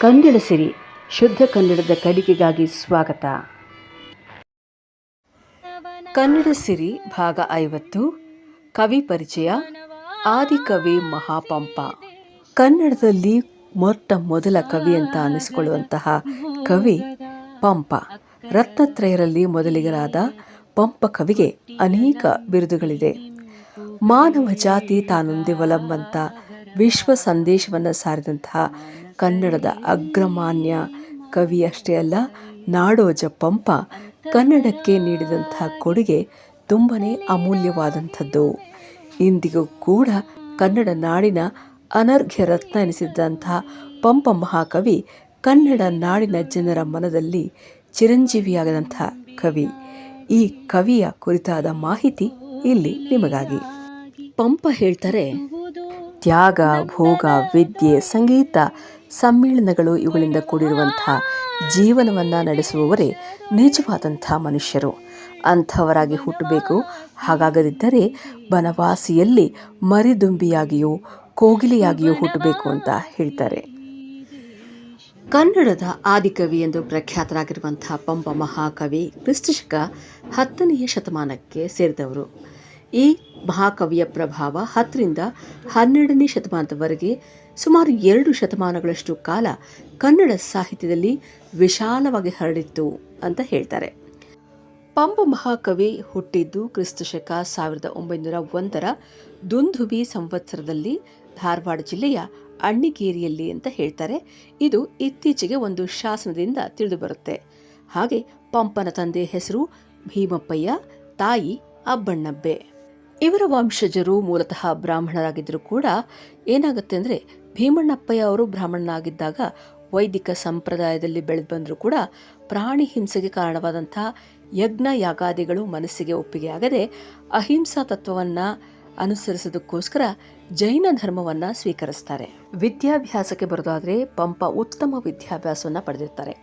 ಕನ್ನಡ ಸಿರಿ, ಶುದ್ಧ ಕನ್ನಡದ ಕಲಿಕೆಗಾಗಿ ಸ್ವಾಗತ. ಕನ್ನಡ ಸಿರಿ ಭಾಗ ಐವತ್ತು, ಕವಿ ಪರಿಚಯ ಆದಿಕವಿ ಮಹಾಪಂಪ. ಕನ್ನಡದಲ್ಲಿ ಮೊಟ್ಟ ಮೊದಲ ಕವಿ ಅಂತ ಅನಿಸಿಕೊಳ್ಳುವಂತಹ ಕವಿ ಪಂಪ. ರತ್ನತ್ರಯರಲ್ಲಿ ಮೊದಲಿಗರಾದ ಪಂಪ ಕವಿಗೆ ಅನೇಕ ಬಿರುದುಗಳಿದೆ. ಮಾನವ ಜಾತಿ ತಾನೊಂದೇ ಒಲಂಬಂತ, ವಿಶ್ವ ಸಂದೇಶವನ್ನು ಸಾರಿದಂತಹ ಕನ್ನಡದ ಅಗ್ರಮಾನ್ಯ ಕವಿ ಅಷ್ಟೇ ಅಲ್ಲ, ನಾಡೋಜ ಪಂಪ ಕನ್ನಡಕ್ಕೆ ನೀಡಿದಂಥ ಕೊಡುಗೆ ತುಂಬನೇ ಅಮೂಲ್ಯವಾದಂಥದ್ದು. ಇಂದಿಗೂ ಕೂಡ ಕನ್ನಡ ನಾಡಿನ ಅನರ್ಘ್ಯ ರತ್ನ ಎನಿಸಿದ್ದಂತಹ ಪಂಪ ಮಹಾಕವಿ ಕನ್ನಡ ನಾಡಿನ ಜನರ ಮನದಲ್ಲಿ ಚಿರಂಜೀವಿಯಾಗದಂತಹ ಕವಿ. ಈ ಕವಿಯ ಕುರಿತಾದ ಮಾಹಿತಿ ಇಲ್ಲಿ ನಿಮಗಾಗಿ. ಪಂಪ ಹೇಳ್ತಾರೆ, ತ್ಯಾಗ, ಭೋಗ, ವಿದ್ಯೆ, ಸಂಗೀತ ಸಮ್ಮೇಳನಗಳು ಇವುಗಳಿಂದ ಕೂಡಿರುವಂತಹ ಜೀವನವನ್ನು ನಡೆಸುವವರೇ ನಿಜವಾದಂಥ ಮನುಷ್ಯರು. ಅಂಥವರಾಗಿ ಹುಟ್ಟಬೇಕು. ಹಾಗಾಗದಿದ್ದರೆ ಬನವಾಸಿಯಲ್ಲಿ ಮರಿದುಂಬಿಯಾಗಿಯೋ, ಕೋಗಿಲೆಯಾಗಿಯೋ ಹುಟ್ಟಬೇಕು ಅಂತ ಹೇಳ್ತಾರೆ. ಕನ್ನಡದ ಆದಿಕವಿ ಎಂದು ಪ್ರಖ್ಯಾತರಾಗಿರುವಂತಹ ಪಂಪ ಮಹಾಕವಿ ಕ್ರಿಸ್ತಶಕ ಹತ್ತನೆಯ ಶತಮಾನಕ್ಕೆ ಸೇರಿದವರು. ಈ ಮಹಾಕವಿಯ ಪ್ರಭಾವ ಹತ್ತರಿಂದ ಹನ್ನೆರಡನೇ ಶತಮಾನದವರೆಗೆ ಸುಮಾರು ಎರಡು ಶತಮಾನಗಳಷ್ಟು ಕಾಲ ಕನ್ನಡ ಸಾಹಿತ್ಯದಲ್ಲಿ ವಿಶಾಲವಾಗಿ ಹರಡಿತ್ತು ಅಂತ ಹೇಳ್ತಾರೆ. ಪಂಪ ಮಹಾಕವಿ ಹುಟ್ಟಿದ್ದು ಕ್ರಿಸ್ತಶಕ ಸಾವಿರದ ಒಂಬೈನೂರ ಒಂದರ ದುಂದುಬಿ ಸಂವತ್ಸರದಲ್ಲಿ ಧಾರವಾಡ ಜಿಲ್ಲೆಯ ಅಣ್ಣಿಗೇರಿಯಲ್ಲಿ ಅಂತ ಹೇಳ್ತಾರೆ. ಇದು ಇತ್ತೀಚೆಗೆ ಒಂದು ಶಾಸನದಿಂದ ತಿಳಿದುಬರುತ್ತೆ ಹಾಗೆ ಪಂಪನ ತಂದೆ ಹೆಸರು ಭೀಮಪ್ಪಯ್ಯ, ತಾಯಿ ಅಬ್ಬಣ್ಣಬ್ಬೆ. ಇವರ ವಂಶಜರು ಮೂಲತಃ ಬ್ರಾಹ್ಮಣರಾಗಿದ್ದರೂ ಕೂಡ ಏನಾಗುತ್ತೆ ಅಂದರೆ ಭೀಮಣ್ಣಪ್ಪಯ್ಯ ಅವರು ಬ್ರಾಹ್ಮಣನಾಗಿದ್ದಾಗ ವೈದಿಕ ಸಂಪ್ರದಾಯದಲ್ಲಿ ಬೆಳೆದು ಬಂದರೂ ಕೂಡ ಪ್ರಾಣಿ ಹಿಂಸೆಗೆ ಕಾರಣವಾದಂಥ ಯಜ್ಞ ಯಾಗಾದಿಗಳು ಮನಸ್ಸಿಗೆ ಒಪ್ಪಿಗೆ ಆಗದೆ ಅಹಿಂಸಾ ತತ್ವವನ್ನು ಅನುಸರಿಸೋದಕ್ಕೋಸ್ಕರ ಜೈನ ಧರ್ಮವನ್ನು ಸ್ವೀಕರಿಸ್ತಾರೆ. ವಿದ್ಯಾಭ್ಯಾಸಕ್ಕೆ ಬರೋದಾದರೆ ಪಂಪ ಉತ್ತಮ ವಿದ್ಯಾಭ್ಯಾಸವನ್ನು ಪಡೆದಿರ್ತಾರೆ.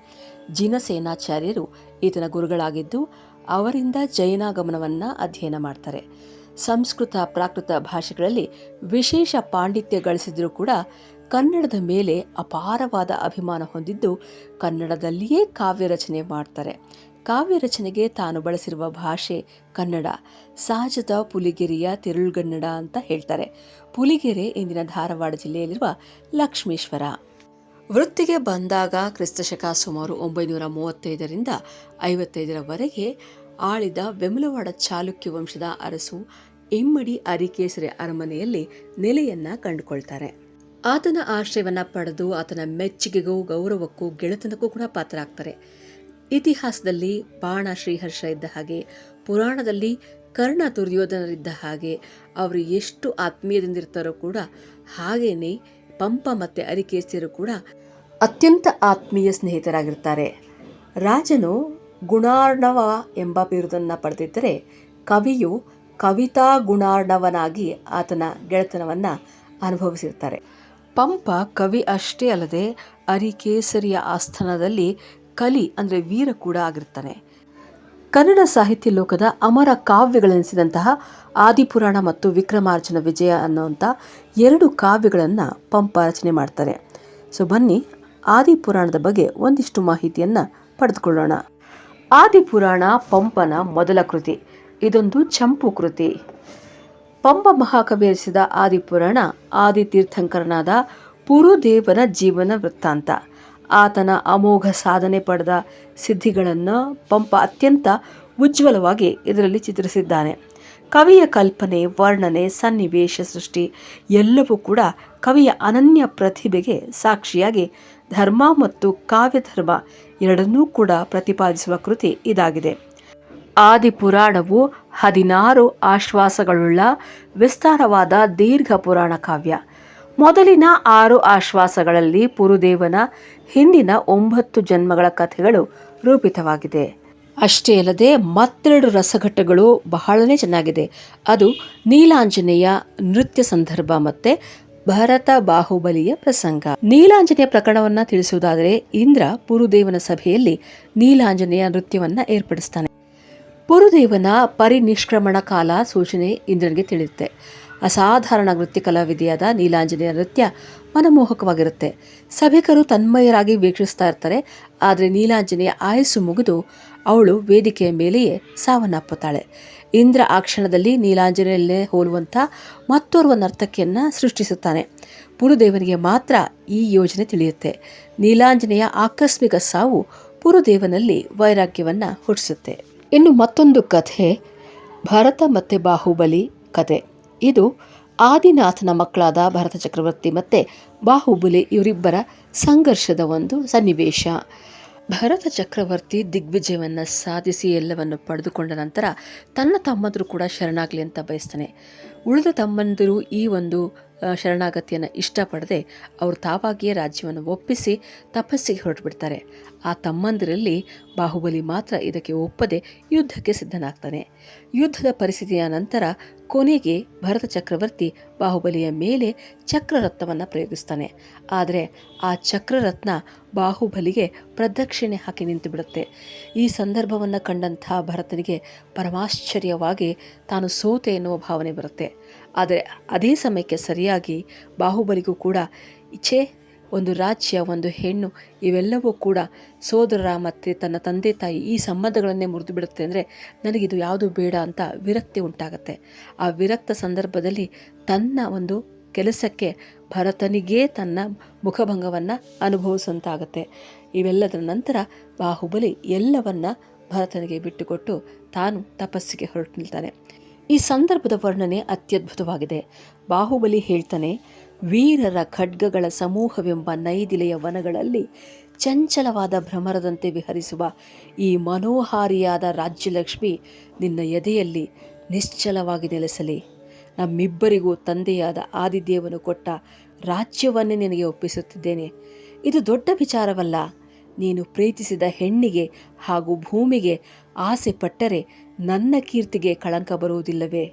ಜಿನಸೇನಾಚಾರ್ಯರು ಈತನ ಗುರುಗಳಾಗಿದ್ದು ಅವರಿಂದ ಜೈನಾಗಮನವನ್ನು ಅಧ್ಯಯನ ಮಾಡ್ತಾರೆ. ಸಂಸ್ಕೃತ ಪ್ರಾಕೃತ ಭಾಷೆಗಳಲ್ಲಿ ವಿಶೇಷ ಪಾಂಡಿತ್ಯ ಗಳಿಸಿದರೂ ಕೂಡ ಕನ್ನಡದ ಮೇಲೆ ಅಪಾರವಾದ ಅಭಿಮಾನ ಹೊಂದಿದ್ದು ಕನ್ನಡದಲ್ಲಿಯೇ ಕಾವ್ಯ ರಚನೆ ಮಾಡ್ತಾರೆ. ಕಾವ್ಯ ರಚನೆಗೆ ತಾನು ಬಳಸಿರುವ ಭಾಷೆ ಕನ್ನಡ. ಸಹಜದ ಪುಲಿಗೆರೆಯ ತಿರುಳುಗನ್ನಡ ಅಂತ ಹೇಳ್ತಾರೆ. ಪುಲಿಗೆರೆ ಇಂದಿನ ಧಾರವಾಡ ಜಿಲ್ಲೆಯಲ್ಲಿರುವ ಲಕ್ಷ್ಮೇಶ್ವರ. ವೃತ್ತಿಗೆ ಬಂದಾಗ ಕ್ರಿಸ್ತಶಕ ಸುಮಾರು ಒಂಬೈನೂರ ಮೂವತ್ತೈದರಿಂದ ಐವತ್ತೈದರವರೆಗೆ ಆಳಿದ ವೆಮಲವಾಡ ಚಾಲುಕ್ಯ ವಂಶದ ಅರಸು ಇಮ್ಮಡಿ ಅರಿಕೇಸರಿ ಅರಮನೆಯಲ್ಲಿ ನೆಲೆಯನ್ನ ಕಂಡುಕೊಳ್ತಾರೆ. ಆತನ ಆಶ್ರಯವನ್ನ ಪಡೆದು ಆತನ ಮೆಚ್ಚುಗೆಗೂ ಗೌರವಕ್ಕೂ ಗೆಳೆತನಕ್ಕೂ ಕೂಡ ಪಾತ್ರರಾಗ್ತಾರೆ. ಇತಿಹಾಸದಲ್ಲಿ ಬಾಣ ಶ್ರೀಹರ್ಷ ಇದ್ದ ಹಾಗೆ, ಪುರಾಣದಲ್ಲಿ ಕರ್ಣ ದುರ್ಯೋಧನರಿದ್ದ ಹಾಗೆ ಅವರು ಎಷ್ಟು ಆತ್ಮೀಯದಿಂದಿರ್ತಾರೋ ಕೂಡ ಹಾಗೇನೆ ಪಂಪ ಮತ್ತೆ ಅರಿಕೇಸಿಯರು ಕೂಡ ಅತ್ಯಂತ ಆತ್ಮೀಯ ಸ್ನೇಹಿತರಾಗಿರ್ತಾರೆ. ರಾಜನು ಗುಣಾರ್ಣವ ಎಂಬ ಬಿರುದನ್ನು ಪಡೆದಿದ್ದರೆ ಕವಿಯು ಕವಿತಾ ಗುಣಾರ್ಣವನಾಗಿ ಆತನ ಗೆಳೆತನವನ್ನು ಅನುಭವಿಸಿರ್ತಾರೆ. ಪಂಪ ಕವಿ ಅಷ್ಟೇ ಅಲ್ಲದೆ ಅರಿಕೇಸರಿಯ ಆಸ್ಥಾನದಲ್ಲಿ ಕಲಿ ಅಂದರೆ ವೀರ ಕೂಡ ಆಗಿರ್ತಾನೆ. ಕನ್ನಡ ಸಾಹಿತ್ಯ ಲೋಕದ ಅಮರ ಕಾವ್ಯಗಳೆನಿಸಿದಂತಹ ಆದಿಪುರಾಣ ಮತ್ತು ವಿಕ್ರಮಾರ್ಜುನ ವಿಜಯ ಅನ್ನುವಂಥ ಎರಡು ಕಾವ್ಯಗಳನ್ನು ಪಂಪ ರಚನೆ ಮಾಡ್ತಾರೆ. ಸೊ ಬನ್ನಿ ಆದಿಪುರಾಣದ ಬಗ್ಗೆ ಒಂದಿಷ್ಟು ಮಾಹಿತಿಯನ್ನು ಪಡೆದುಕೊಳ್ಳೋಣ. ಆದಿಪುರಾಣ ಪಂಪನ ಮೊದಲ ಕೃತಿ. ಇದೊಂದು ಚಂಪು ಕೃತಿ. ಪಂಪ ಮಹಾಕವಿ ರಚಿಸಿದ ಆದಿಪುರಾಣ ಆದಿತೀರ್ಥಂಕರನಾದ ಪುರುದೇವನ ಜೀವನ ವೃತ್ತಾಂತ. ಆತನ ಅಮೋಘ ಸಾಧನೆ ಪಡೆದ ಸಿದ್ಧಿಗಳನ್ನು ಪಂಪ ಅತ್ಯಂತ ಉಜ್ವಲವಾಗಿ ಇದರಲ್ಲಿ ಚಿತ್ರಿಸಿದ್ದಾನೆ. ಕವಿಯ ಕಲ್ಪನೆ, ವರ್ಣನೆ, ಸನ್ನಿವೇಶ ಸೃಷ್ಟಿ ಎಲ್ಲವೂ ಕೂಡ ಕವಿಯ ಅನನ್ಯ ಪ್ರತಿಭೆಗೆ ಸಾಕ್ಷಿಯಾಗಿ ಧರ್ಮ ಮತ್ತು ಕಾವ್ಯಧರ್ಮ ಎರಡನ್ನೂ ಕೂಡ ಪ್ರತಿಪಾದಿಸುವ ಕೃತಿ ಇದಾಗಿದೆ. ಆದಿಪುರಾಣವು ಹದಿನಾರು ಆಶ್ವಾಸಗಳುಳ್ಳ ವಿಸ್ತಾರವಾದ ದೀರ್ಘ ಪುರಾಣ ಕಾವ್ಯ. ಮೊದಲಿನ ಆರು ಆಶ್ವಾಸಗಳಲ್ಲಿ ಪುರುದೇವನ ಹಿಂದಿನ ಒಂಬತ್ತು ಜನ್ಮಗಳ ಕಥೆಗಳು ರೂಪಿತವಾಗಿದೆ. ಅಷ್ಟೇ ಅಲ್ಲದೆ ಮತ್ತೆರಡು ರಸಘಟ್ಟಗಳು ಬಹಳನೇ ಚೆನ್ನಾಗಿದೆ. ಅದು ನೀಲಾಂಜನೇಯ ನೃತ್ಯ ಸಂದರ್ಭ ಮತ್ತೆ ಭರತ ಬಾಹುಬಲಿಯ ಪ್ರಸಂಗ. ನೀಲಾಂಜನೆಯ ಪ್ರಕರಣವನ್ನ ತಿಳಿಸುವುದಾದರೆ ಇಂದ್ರ ಪುರುದೇವನ ಸಭೆಯಲ್ಲಿ ನೀಲಾಂಜನೆಯ ನೃತ್ಯವನ್ನ ಏರ್ಪಡಿಸ್ತಾನೆ. ಪುರುದೇವನ ಪರಿನಿಷ್ಕ್ರಮಣ ಕಾಲ ಸೂಚನೆ ಇಂದ್ರನಿಗೆ ತಿಳಿಯುತ್ತೆ. ಅಸಾಧಾರಣ ನೃತ್ಯ ಕಲಾವಿದೆಯಾದ ನೀಲಾಂಜನೆಯ ನೃತ್ಯ ಮನಮೋಹಕವಾಗಿರುತ್ತೆ. ಸಭಿಕರು ತನ್ಮಯರಾಗಿ ವೀಕ್ಷಿಸ್ತಾ ಇರ್ತಾರೆ, ಆದರೆ ನೀಲಾಂಜನೆಯ ಆಯಸ್ಸು ಮುಗಿದು ಅವಳು ವೇದಿಕೆಯ ಮೇಲೆಯೇ ಸಾವನ್ನಪ್ಪುತ್ತಾಳೆ. ಇಂದ್ರ ಆ ಕ್ಷಣದಲ್ಲಿ ನೀಲಾಂಜನೆಯಲ್ಲೇ ಹೋಲುವಂಥ ಮತ್ತೋರ್ವ ನರ್ತಕಿಯನ್ನು ಸೃಷ್ಟಿಸುತ್ತಾನೆ. ಪುರುದೇವನಿಗೆ ಮಾತ್ರ ಈ ಯೋಜನೆ ತಿಳಿಯುತ್ತೆ. ನೀಲಾಂಜನೆಯ ಆಕಸ್ಮಿಕ ಸಾವು ಪುರುದೇವನಲ್ಲಿ ವೈರಾಗ್ಯವನ್ನು ಹುಟ್ಟಿಸುತ್ತೆ. ಇನ್ನು ಮತ್ತೊಂದು ಕಥೆ, ಭರತ ಮತ್ತು ಬಾಹುಬಲಿ ಕತೆ. ಇದು ಆದಿನಾಥನ ಮಕ್ಕಳಾದ ಭರತ ಚಕ್ರವರ್ತಿ ಮತ್ತು ಬಾಹುಬಲಿ ಇವರಿಬ್ಬರ ಸಂಘರ್ಷದ ಒಂದು ಸನ್ನಿವೇಶ. ಭರತ ಚಕ್ರವರ್ತಿ ದಿಗ್ವಿಜಯವನ್ನು ಸಾಧಿಸಿ ಎಲ್ಲವನ್ನು ಪಡೆದುಕೊಂಡ ನಂತರ ತನ್ನ ತಮ್ಮಂದರು ಕೂಡ ಶರಣಾಗಲಿ ಅಂತ ಬಯಸ್ತಾನೆ. ಉಳಿದ ತಮ್ಮಂದಿರು ಈ ಒಂದು ಶರಣಾಗತಿಯನ್ನು ಇಷ್ಟಪಡದೆ ಅವರು ತಾವಾಗಿಯೇ ರಾಜ್ಯವನ್ನು ಒಪ್ಪಿಸಿ ತಪಸ್ಸಿಗೆ ಹೊರಟುಬಿಡ್ತಾರೆ. ಆ ತಮ್ಮಂದಿರಲ್ಲಿ ಬಾಹುಬಲಿ ಮಾತ್ರ ಇದಕ್ಕೆ ಒಪ್ಪದೆ ಯುದ್ಧಕ್ಕೆ ಸಿದ್ಧನಾಗ್ತಾನೆ. ಯುದ್ಧದ ಪರಿಸ್ಥಿತಿಯ ನಂತರ ಕೊನೆಗೆ ಭರತ ಚಕ್ರವರ್ತಿ ಬಾಹುಬಲಿಯ ಮೇಲೆ ಚಕ್ರರತ್ನವನ್ನು ಪ್ರಯೋಗಿಸ್ತಾನೆ. ಆದರೆ ಆ ಚಕ್ರರತ್ನ ಬಾಹುಬಲಿಗೆ ಪ್ರದಕ್ಷಿಣೆ ಹಾಕಿ ನಿಂತುಬಿಡುತ್ತೆ. ಈ ಸಂದರ್ಭವನ್ನು ಕಂಡಂತಹ ಭರತನಿಗೆ ಪರಮಾಶ್ಚರ್ಯವಾಗಿ ತಾನು ಸೋತೆ ಎನ್ನುವ ಭಾವನೆ ಬರುತ್ತೆ. ಆದರೆ ಅದೇ ಸಮಯಕ್ಕೆ ಸರಿಯಾಗಿ ಬಾಹುಬಲಿಗೂ ಕೂಡ ಇಚ್ಛೆ, ಒಂದು ರಾಜ್ಯ, ಒಂದು ಹೆಣ್ಣು, ಇವೆಲ್ಲವೂ ಕೂಡ ಸೋದರ ಮತ್ತು ತನ್ನ ತಂದೆ ತಾಯಿ ಈ ಸಂಬಂಧಗಳನ್ನೇ ಮುರಿದು ಬಿಡುತ್ತೆ ಅಂದರೆ ನನಗಿದು ಯಾವುದು ಬೇಡ ಅಂತ ವಿರಕ್ತಿ ಉಂಟಾಗತ್ತೆ. ಆ ವಿರಕ್ತ ಸಂದರ್ಭದಲ್ಲಿ ತನ್ನ ಒಂದು ಕೆಲಸಕ್ಕೆ ಭರತನಿಗೇ ತನ್ನ ಮುಖಭಂಗವನ್ನು ಅನುಭವಿಸುವಂತಾಗತ್ತೆ. ಇವೆಲ್ಲದರ ನಂತರ ಬಾಹುಬಲಿ ಎಲ್ಲವನ್ನ ಭರತನಿಗೆ ಬಿಟ್ಟುಕೊಟ್ಟು ತಾನು ತಪಸ್ಸಿಗೆ ಹೊರಟು ನಿಲ್ತಾನೆ. ಈ ಸಂದರ್ಭದ ವರ್ಣನೆ ಅತ್ಯದ್ಭುತವಾಗಿದೆ. ಬಾಹುಬಲಿ ಹೇಳ್ತಾನೆ, ವೀರರ ಖಡ್ಗಗಳ ಸಮೂಹವೆಂಬ ನೈದಿಲೆಯ ವನಗಳಲ್ಲಿ ಚಂಚಲವಾದ ಭ್ರಮರದಂತೆ ವಿಹರಿಸುವ ಈ ಮನೋಹಾರಿಯಾದ ರಾಜ್ಯಲಕ್ಷ್ಮಿ ನಿನ್ನ ಎದೆಯಲ್ಲಿ ನಿಶ್ಚಲವಾಗಿ ನೆಲೆಸಲಿ. ನಮ್ಮಿಬ್ಬರಿಗೂ ತಂದೆಯಾದ ಆದಿದೇವನು ಕೊಟ್ಟ ರಾಜ್ಯವನ್ನೇ ನಿನಗೆ ಒಪ್ಪಿಸುತ್ತಿದ್ದೇನೆ. ಇದು ದೊಡ್ಡ ವಿಚಾರವಲ್ಲ. ನೀನು ಪ್ರೀತಿಸಿದ ಹೆಣ್ಣಿಗೆ ಹಾಗೂ ಭೂಮಿಗೆ ಆಸೆ ಪಟ್ಟರೆ ನನ್ನ ಕೀರ್ತಿಗೆ ಕಳಂಕ ಬರುವುದಿಲ್ಲವೇ?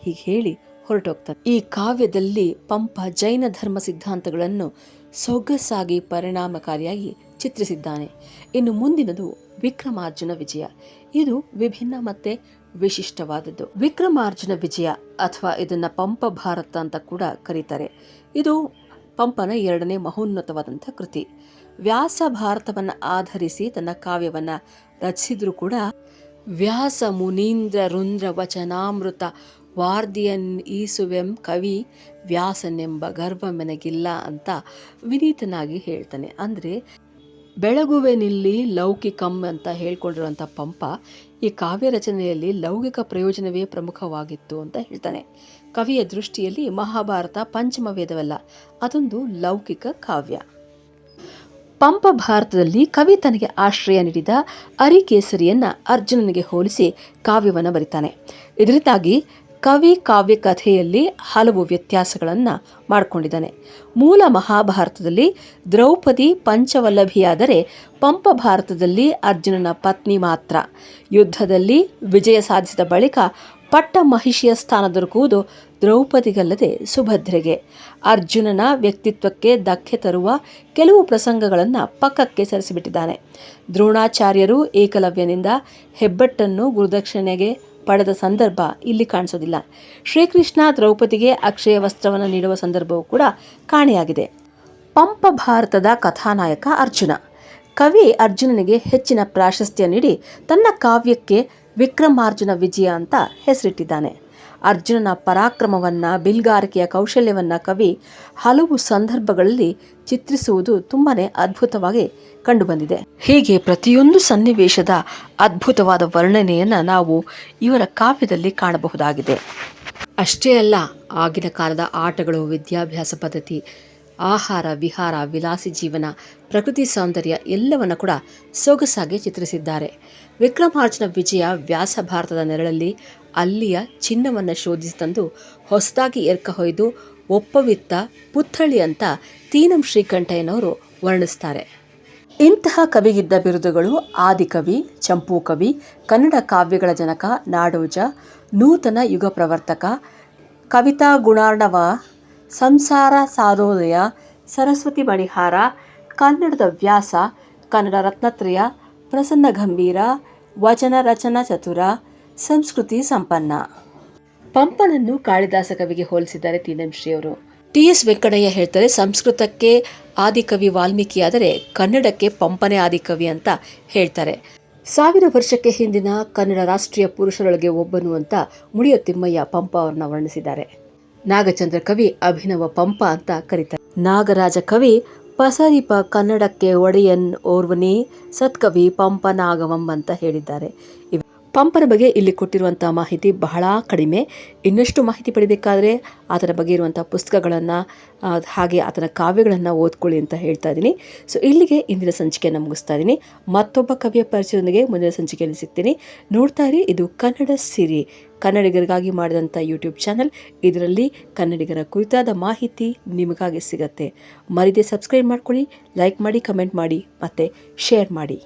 ಹೀಗೆ ಹೇಳಿ ಹೊರಟೋಗ್ತಾನೆ. ಈ ಕಾವ್ಯದಲ್ಲಿ ಪಂಪ ಜೈನ ಧರ್ಮ ಸಿದ್ಧಾಂತಗಳನ್ನು ಸೊಗಸಾಗಿ ಪರಿಣಾಮಕಾರಿಯಾಗಿ ಚಿತ್ರಿಸಿದ್ದಾನೆ. ಇನ್ನು ಮುಂದಿನದು ವಿಕ್ರಮಾರ್ಜುನ ವಿಜಯ. ಇದು ವಿಭಿನ್ನ ಮತ್ತೆ ವಿಶಿಷ್ಟವಾದದ್ದು. ವಿಕ್ರಮಾರ್ಜುನ ವಿಜಯ ಅಥವಾ ಇದನ್ನ ಪಂಪ ಭಾರತ ಅಂತ ಕೂಡ ಕರೀತಾರೆ. ಇದು ಪಂಪನ ಎರಡನೇ ಮಹೋನ್ನತವಾದಂಥ ಕೃತಿ. ವ್ಯಾಸ ಭಾರತವನ್ನು ಆಧರಿಸಿ ತನ್ನ ಕಾವ್ಯವನ್ನು ರಚಿಸಿದ್ರು ಕೂಡ ವ್ಯಾಸ ಮುನೀಂದ್ರ ರುಂದ್ರ ವಚನಾಮೃತ ವಾರ್ದಿಯನ್ ಈಸುವೆಂ ಕವಿ ವ್ಯಾಸನೆಂಬ ಗರ್ವ ಮೆನಗಿಲ್ಲ ಅಂತ ವಿನೀತನಾಗಿ ಹೇಳ್ತಾನೆ. ಅಂದರೆ ಬೆಳಗುವೆನಿಲ್ಲಿ ಲೌಕಿಕಂ ಅಂತ ಹೇಳ್ಕೊಂಡಿರುವಂಥ ಪಂಪ ಈ ಕಾವ್ಯ ರಚನೆಯಲ್ಲಿ ಲೌಕಿಕ ಪ್ರಯೋಜನವೇ ಪ್ರಮುಖವಾಗಿತ್ತು ಅಂತ ಹೇಳ್ತಾನೆ. ಕವಿಯ ದೃಷ್ಟಿಯಲ್ಲಿ ಮಹಾಭಾರತ ಪಂಚಮ ವೇದವಲ್ಲ, ಅದೊಂದು ಲೌಕಿಕ ಕಾವ್ಯ. ಪಂಪ ಭಾರತದಲ್ಲಿ ಕವಿ ತನಗೆ ಆಶ್ರಯ ನೀಡಿದ ಅರಿಕೇಸರಿಯನ್ನ ಅರ್ಜುನನಿಗೆ ಹೋಲಿಸಿ ಕಾವ್ಯವನ್ನು ಬರಿತಾನೆ. ಇದರಿಂದಾಗಿ ಕವಿ ಕಾವ್ಯ ಕಥೆಯಲ್ಲಿ ಹಲವು ವ್ಯತ್ಯಾಸಗಳನ್ನು ಮಾಡಿಕೊಂಡಿದ್ದಾನೆ. ಮೂಲ ಮಹಾಭಾರತದಲ್ಲಿ ದ್ರೌಪದಿ ಪಂಚವಲ್ಲಭಿಯಾದರೆ ಪಂಪ ಭಾರತದಲ್ಲಿ ಅರ್ಜುನನ ಪತ್ನಿ ಮಾತ್ರ. ಯುದ್ಧದಲ್ಲಿ ವಿಜಯ ಸಾಧಿಸಿದ ಬಳಿಕ ಪಟ್ಟ ಮಹಿಷಿಯ ಸ್ಥಾನ ದೊರಕುವುದು ದ್ರೌಪದಿಗಲ್ಲದೆ ಸುಭದ್ರೆಗೆ. ಅರ್ಜುನನ ವ್ಯಕ್ತಿತ್ವಕ್ಕೆ ಧಕ್ಕೆ ತರುವ ಕೆಲವು ಪ್ರಸಂಗಗಳನ್ನು ಪಕ್ಕಕ್ಕೆ ಸರಿಸಿಬಿಟ್ಟಿದ್ದಾನೆ. ದ್ರೋಣಾಚಾರ್ಯರು ಏಕಲವ್ಯನಿಂದ ಹೆಬ್ಬಟ್ಟನ್ನು ಗುರುದಕ್ಷಿಣೆಗೆ ಪಡೆದ ಸಂದರ್ಭ ಇಲ್ಲಿ ಕಾಣಿಸೋದಿಲ್ಲ. ಶ್ರೀಕೃಷ್ಣ ದ್ರೌಪದಿಗೆ ಅಕ್ಷಯ ವಸ್ತ್ರವನ್ನು ನೀಡುವ ಸಂದರ್ಭವೂ ಕೂಡ ಕಾಣೆಯಾಗಿದೆ. ಪಂಪ ಭಾರತದ ಕಥಾನಾಯಕ ಅರ್ಜುನ. ಕವಿ ಅರ್ಜುನನಿಗೆ ಹೆಚ್ಚಿನ ಪ್ರಾಶಸ್ತ್ಯ ನೀಡಿ ತನ್ನ ಕಾವ್ಯಕ್ಕೆ ವಿಕ್ರಮಾರ್ಜುನ ವಿಜಯ ಅಂತ ಹೆಸರಿಟ್ಟಿದ್ದಾನೆ. ಅರ್ಜುನನ ಪರಾಕ್ರಮವನ್ನ, ಬಿಲ್ಗಾರಿಕೆಯ ಕೌಶಲ್ಯವನ್ನ ಕವಿ ಹಲವು ಸಂದರ್ಭಗಳಲ್ಲಿ ಚಿತ್ರಿಸುವುದು ತುಂಬಾ ಅದ್ಭುತವಾಗಿ ಕಂಡುಬಂದಿದೆ. ಹೀಗೆ ಪ್ರತಿಯೊಂದು ಸನ್ನಿವೇಶದ ಅದ್ಭುತವಾದ ವರ್ಣನೆಯನ್ನು ನಾವು ಇವರ ಕಾವ್ಯದಲ್ಲಿ ಕಾಣಬಹುದಾಗಿದೆ. ಅಷ್ಟೇ ಅಲ್ಲ, ಆಗಿನ ಕಾಲದ ಆಟಗಳು, ವಿದ್ಯಾಭ್ಯಾಸ ಪದ್ಧತಿ, ಆಹಾರ, ವಿಹಾರ, ವಿಲಾಸಿ ಜೀವನ, ಪ್ರಕೃತಿ ಸೌಂದರ್ಯ ಎಲ್ಲವನ್ನು ಕೂಡ ಸೊಗಸಾಗಿ ಚಿತ್ರಿಸಿದ್ದಾರೆ. ವಿಕ್ರಮಾರ್ಜುನ ವಿಜಯ ವ್ಯಾಸ ಭಾರತದ ನೆರಳಲ್ಲಿ ಅಲ್ಲಿಯ ಚಿನ್ನವನ್ನು ಶೋಧಿಸಿ ತಂದು ಹೊಸದಾಗಿ ಎರ್ಕ ಹೊಯ್ದು ಒಪ್ಪವಿತ್ತ ಪುತ್ಥಳಿ ಅಂತ ತೀನಂ ಶ್ರೀಕಂಠಯ್ಯನವರು ವರ್ಣಿಸ್ತಾರೆ. ಇಂತಹ ಕವಿಗಿದ್ದ ಬಿರುದುಗಳು ಆದಿಕವಿ ಚಂಪೂ ಕವಿ, ಕನ್ನಡ ಕಾವ್ಯಗಳ ಜನಕ, ನಾಡೋಜ, ನೂತನ ಯುಗ ಪ್ರವರ್ತಕ, ಕವಿತಾ ಗುಣಾರ್ಣವ, ಸಂಸಾರ ಸಾರೋದಯ ಸರಸ್ವತಿ ಮಣಿಹಾರ, ಕನ್ನಡದ ವ್ಯಾಸ, ಕನ್ನಡ ರತ್ನತ್ರಯ ಪ್ರಸನ್ನ ಗಂಭೀರ ವಚನ ರಚನಾ ಚತುರ ಸಂಸ್ಕೃತಿ ಸಂಪನ್ನ. ಪಂಪನನ್ನು ಕಾಳಿದಾಸ ಕವಿಗೆ ಹೋಲಿಸಿದ್ದಾರೆ ತೀನಂ ಶ್ರೀ ಅವರು ಟಿ ಎಸ್ ವೆಂಕಟಯ್ಯ ಹೇಳ್ತಾರೆ ಸಂಸ್ಕೃತಕ್ಕೆ ಆದಿಕವಿ ವಾಲ್ಮೀಕಿಯಾದರೆ ಕನ್ನಡಕ್ಕೆ ಪಂಪನೇ ಆದಿಕವಿ ಅಂತ ಹೇಳ್ತಾರೆ. ಸಾವಿರ ವರ್ಷಕ್ಕೆ ಹಿಂದಿನ ಕನ್ನಡ ರಾಷ್ಟ್ರೀಯ ಪುರುಷರೊಳಗೆ ಒಬ್ಬನು ಅಂತ ಮುಳಿಯ ತಿಮ್ಮಯ್ಯ ಪಂಪ ಅವರನ್ನ ವರ್ಣಿಸಿದ್ದಾರೆ. ನಾಗಚಂದ್ರ ಕವಿ ಅಭಿನವ ಪಂಪ ಅಂತ ಕರೀತಾರೆ. ನಾಗರಾಜ ಕವಿ ಪಸರಿಪ ಕನ್ನಡಕ್ಕೆ ಒಡೆಯನ್ ಓರ್ವನೇ ಸತ್ಕವಿ ಪಂಪನಾಗವಂ ಅಂತ ಹೇಳಿದ್ದಾರೆ. ಪಂಪನ ಬಗ್ಗೆ ಇಲ್ಲಿ ಕೊಟ್ಟಿರುವಂಥ ಮಾಹಿತಿ ಬಹಳ ಕಡಿಮೆ. ಇನ್ನಷ್ಟು ಮಾಹಿತಿ ಪಡಿಬೇಕಾದರೆ ಆತನ ಬಗ್ಗೆ ಇರುವಂಥ ಪುಸ್ತಕಗಳನ್ನು ಹಾಗೆ ಆತನ ಕಾವ್ಯಗಳನ್ನು ಓದ್ಕೊಳ್ಳಿ ಅಂತ ಹೇಳ್ತಾ ಇದ್ದೀನಿ. ಸೊ ಇಲ್ಲಿಗೆ ಇಂದಿನ ಸಂಚಿಕೆಯನ್ನು ಮುಗಿಸ್ತಾ ಇದ್ದೀನಿ. ಮತ್ತೊಬ್ಬ ಕವಿಯ ಪರಿಚಯದೊಂದಿಗೆ ಮುಂದಿನ ಸಂಚಿಕೆಯಲ್ಲಿ ಸಿಗ್ತೀನಿ. ನೋಡ್ತಾ ಇರಿ, ಇದು ಕನ್ನಡ ಸಿರಿ. ಕನ್ನಡಿಗರಿಗಾಗಿ ಮಾಡಿದಂಥ ಯೂಟ್ಯೂಬ್ ಚಾನಲ್ ಇದರಲ್ಲಿ ಕನ್ನಡಿಗರ ಕುರಿತಾದ ಮಾಹಿತಿ ನಿಮಗಾಗಿ ಸಿಗತ್ತೆ. ಮರಿದೆ ಸಬ್ಸ್ಕ್ರೈಬ್ ಮಾಡ್ಕೊಳ್ಳಿ ಲೈಕ್ ಮಾಡಿ ಕಮೆಂಟ್ ಮಾಡಿ, ಮತ್ತು ಶೇರ್ ಮಾಡಿ.